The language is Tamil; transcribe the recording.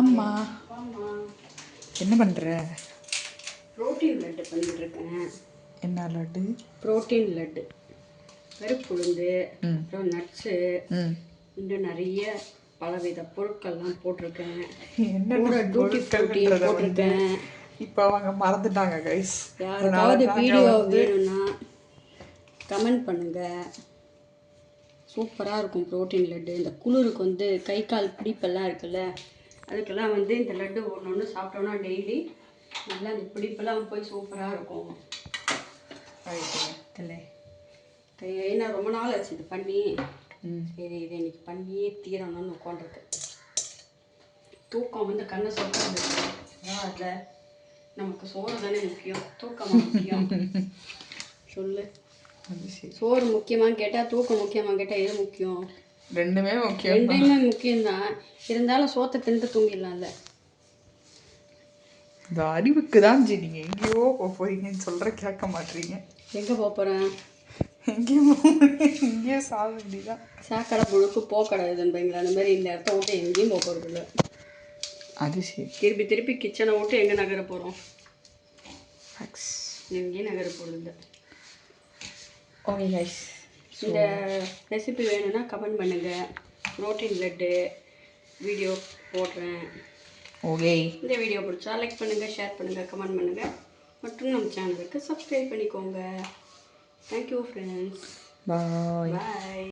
அம்மா. என்ன பண்ணுற புரோட்டீன் லட்டு பண்ணிட்டு இருக்கேன் என்ன லட்டு? புரோட்டீன் லட்டு. கருப்பு உளுந்து. அப்புறம் நட்ஸு இன்னும் நிறைய பலவித பொருட்கள்லாம் போட்டிருக்கேன். என்ன டூட்டி போட்டிருக்கேன். இப்போ அவங்க மறந்துட்டாங்க கைஸ் யாருக்காவது வீடியோ வேணும்னா கமெண்ட் பண்ணுங்க. சூப்பராக இருக்கும் புரோட்டீன் லட்டு. இந்த குளிருக்கு வந்து கை கால் பிடிப்பெல்லாம் இருக்குல்ல? அதுக்கெல்லாம் வந்து இந்த லட்டு ஒன்று ஒன்று சாப்பிட்டோன்னா டெய்லி நல்லா இந்த பிடிப்பெல்லாம் போய் சூப்பராக இருக்கும். கை ஏன்னா ரொம்ப நாள் ஆச்சு இது பண்ணி. சரி இதை இன்னைக்கு பண்ணியே தீரணும்னு உட்காந்துருக்கு. தூக்கம் வந்து கண்ணை சொல்றது அதில். நமக்கு சோறு தானே முக்கியம். தூக்கமா முக்கியம். சொல்லு. சோறு முக்கியமான்னு கேட்டால் தூக்கம் முக்கியமான்னு கேட்டால் எது முக்கியம்? ரெண்டுமே முக்கியம். ரெண்டுமே முக்கியம்தான். இருந்தாலும் சோத்தை திண்டு தூங்கிடலாம்ல. இந்த அறிவுக்கு தான் ஜி நீங்கள் எங்கேயோ போக போறீங்கன்னு சொல்கிற கேட்க மாட்டீங்க. எங்கே போக போகிறேன் எங்கேயோ போக இங்கேயோ சாக வேண்டியதான் சாக்கடை புழுக்கு போக்கடை இதுன்றீங்களா அந்த மாதிரி இந்த இடத்த விட்டு எங்கேயும் போக போகிறது இல்லை அது சரி. திருப்பி திருப்பி கிச்சனை விட்டு எங்கே நகர போகிறோம் எங்கேயும் நகர போகிறது இல்லை ஓகே கைஸ் இந்த ரெசிபி வேணும்னா கமெண்ட் பண்ணுங்கள் ப்ரோட்டீன் லட்டு வீடியோ போடுறேன். ஓகே இந்த வீடியோ பிடிச்சா லைக் பண்ணுங்கள் ஷேர் பண்ணுங்கள் கமெண்ட் பண்ணுங்கள் மற்றும் நம்ம சேனலுக்கு சப்ஸ்கிரைப் பண்ணிக்கோங்க. தேங்க்யூ ஃப்ரெண்ட்ஸ் பாய் பாய்